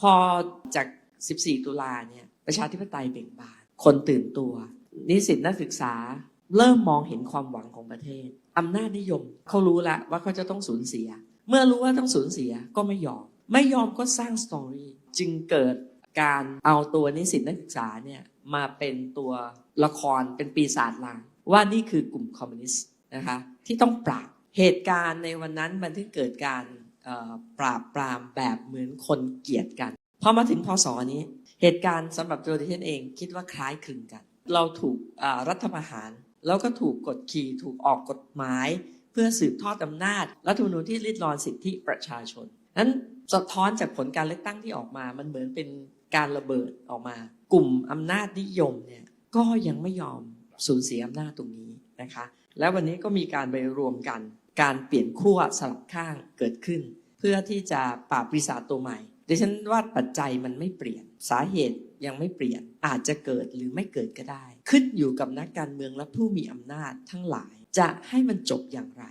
พอจาก 14 ตุลาเนี่ยประชาธิปไตยเบ่งบาน คนตื่นตัว นิสิตนักศึกษาเริ่มมองเห็นความหวังของประเทศอำนาจนิยมเขารู้แล้วว่าเขาจะต้องสูญเสีย เมื่อรู้ว่าต้องสูญเสียก็ไม่ยอม ไม่ยอมก็สร้างสตอรี่จึงเกิดการเอาตัวนิสิตนักศึกษาเนี่ยมาเป็นตัวละครเป็นปีศาจลางว่านี่คือกลุ่มคอมมิวนิสต์นะคะที่ต้องปราบเหตุการณ์ในวันนั้นมันถึงเกิดการ ปราบปรามแบบเหมือนคนเกลียดกันพอมาถึงพศนี้ เหตุการณ์สำหรับตัวดิฉันเองคิดว่าคล้ายคลึงกัน เราถูกรัฐประหาร แล้วก็ถูกกดขี่ถูกออกกฎหมาย เพื่อสืบทอดอำนาจรัฐธรรมนูญที่ริดรอนสิทธิประชาชนนั้นสะท้อนจากผลการเลือกตั้งที่ออกมา มันเหมือนเป็นการระเบิดออกมา กลุ่มอำนาจนิยมเนี่ยก็ยังไม่ยอมสูญเสียอำนาจตรงนี้นะคะ แล้ววันนี้ก็มีการไปรวมกัน การเปลี่ยนขั้วสลับข้างเกิดขึ้น เพื่อที่จะปราบปีศาจตัวใหม่ดิฉันว่าปัจจัยมันไม่เปลี่ยนสาเหตุยังไม่เปลี่ยนอาจจะเกิดหรือไม่เกิดก็ได้ ขึ้นอยู่กับนักการเมืองและผู้มีอำนาจทั้งหลาย จะให้มันจบอย่างไร